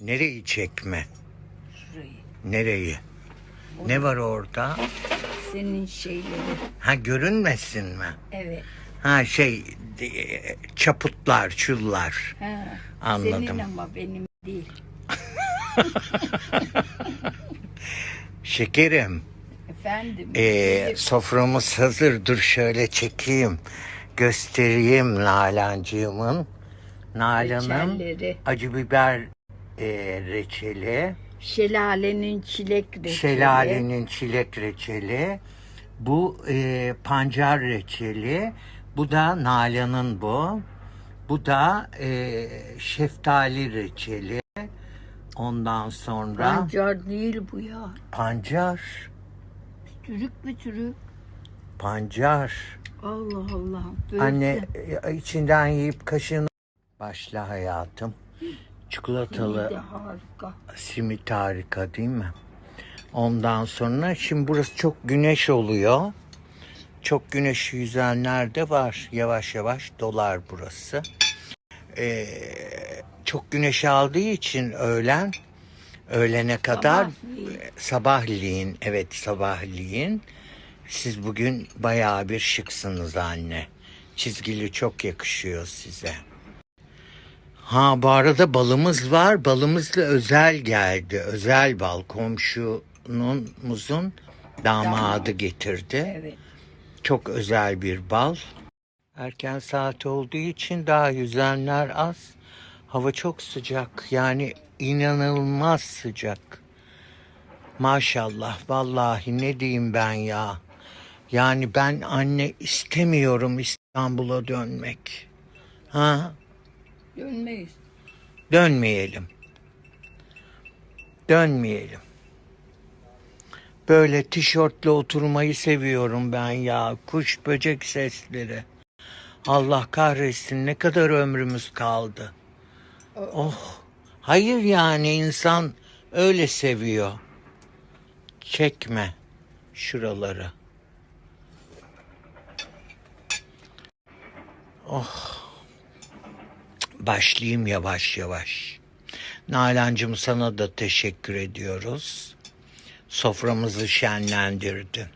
Nereyi çekme? Şurayı. Nereyi? Ne var orada? Senin şeyleri. Ha görünmesin mi? Evet. Ha şey de- çaputlar, çullar. Ha. Anladım. Senin ama benim değil. Şekerim, Efendim. ee, soframız hazır. Dur şöyle çekeyim. Göstereyim Nalan'cığımın. Nalan'ın acı biber ee, reçeli. Şelalenin çilek reçeli. Şelalenin çilek reçeli. Bu e, pancar reçeli. Bu da Nalan'ın bu. Bu da e, şeftali reçeli. Ondan sonra Pancar değil bu ya. pancar. Türük mü türük? Pancar. Allah Allah. Böyle Anne e, içinden yiyip kaşığını başla hayatım. Çikolatalı de harika. simit harika değil mi? Ondan sonra şimdi burası çok güneş oluyor. Çok güneş yüzenler de var. Yavaş yavaş dolar burası. Ee, çok güneş aldığı için öğlen öğlene kadar Sabahleyin. sabahleyin evet sabahleyin siz bugün bayağı bir şıksınız anne. Çizgili çok yakışıyor size. Ha bu arada balımız var. Balımız da özel geldi. Özel bal komşunun damadı getirdi. Evet. Çok özel bir bal. Erken saat olduğu için daha yüzenler az. Hava çok sıcak. Yani inanılmaz sıcak. Maşallah vallahi ne diyeyim ben ya. Yani ben anne istemiyorum İstanbul'a dönmek. Ha? Dönmeyiz. Dönmeyelim. Dönmeyelim. Böyle tişörtle oturmayı seviyorum ben ya. Kuş böcek sesleri. Allah kahretsin ne kadar ömrümüz kaldı. Oh. Hayır yani insan öyle seviyor. Çekme şuraları. Başlayayım yavaş yavaş. Nalan'cığım sana da teşekkür ediyoruz. Soframızı şenlendirdin.